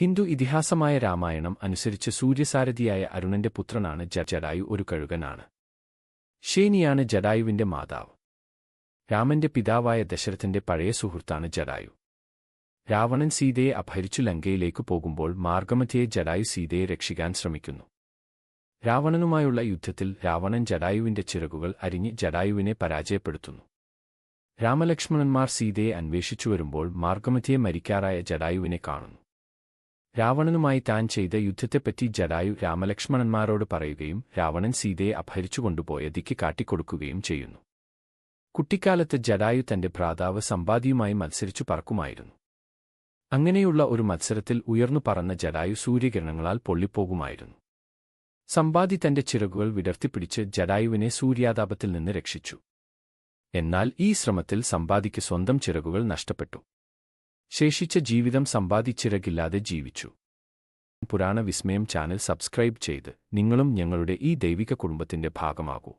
ഹിന്ദു ഇതിഹാസമായ രാമായണം അനുസരിച്ച് സൂര്യസാരഥിയായ അരുണന്റെ പുത്രനാണ് ജ- ജടായു ഒരു കഴുകനാണ്. ശേനിയാണ് ജടായുവിന്റെ മാതാവ്. രാമന്റെ പിതാവായ ദശരഥന്റെ പഴയ സുഹൃത്താണ് ജടായു രാവണൻ സീതയെ അപഹരിച്ചു ലങ്കയിലേക്ക് പോകുമ്പോൾ മാർഗമധ്യയെ ജടായു സീതയെ രക്ഷിക്കാൻ ശ്രമിക്കുന്നു. രാവണനുമായുള്ള യുദ്ധത്തിൽ രാവണൻ ജടായുവിന്റെ ചിറകുകൾ അരിഞ്ഞ് ജടായുവിനെ പരാജയപ്പെടുത്തുന്നു. രാമലക്ഷ്മണന്മാർ സീതയെ അന്വേഷിച്ചു വരുമ്പോൾ മാർഗമധ്യയെ മരിക്കാറായ ജടായുവിനെ കാണുന്നു. രാവണനുമായി താൻ ചെയ്ത യുദ്ധത്തെപ്പറ്റി ജടായു രാമലക്ഷ്മണന്മാരോട് പറയുകയും രാവണൻ സീതയെ അപഹരിച്ചു കൊണ്ടുപോയ ദിക്ക് കാട്ടിക്കൊടുക്കുകയും ചെയ്യുന്നു. കുട്ടിക്കാലത്ത് ജടായു തന്റെ ഭ്രാതാവ് സമ്പാദിയുമായി മത്സരിച്ചു പറക്കുമായിരുന്നു. അങ്ങനെയുള്ള ഒരു മത്സരത്തിൽ ഉയർന്നു പറന്ന ജടായു സൂര്യകിരണങ്ങളാൽ പൊള്ളിപ്പോകുമായിരുന്നു. സമ്പാദി തന്റെ ചിറകുകൾ വിടർത്തിപ്പിടിച്ച് ജടായുവിനെ സൂര്യാതാപത്തിൽ നിന്ന് രക്ഷിച്ചു. എന്നാൽ ഈ ശ്രമത്തിൽ സമ്പാദിക്ക് സ്വന്തം ചിറകുകൾ നഷ്ടപ്പെട്ടു. ശേഷിച്ച ജീവിതം സമ്പാദിച്ചിരകില്ലാതെ ജീവിച്ചു. പുരാണ വിസ്മയം ചാനൽ സബ്സ്ക്രൈബ് ചെയ്ത് നിങ്ങളും ഞങ്ങളുടെ ഈ ദൈവിക കുടുംബത്തിന്റെ ഭാഗമാകൂ.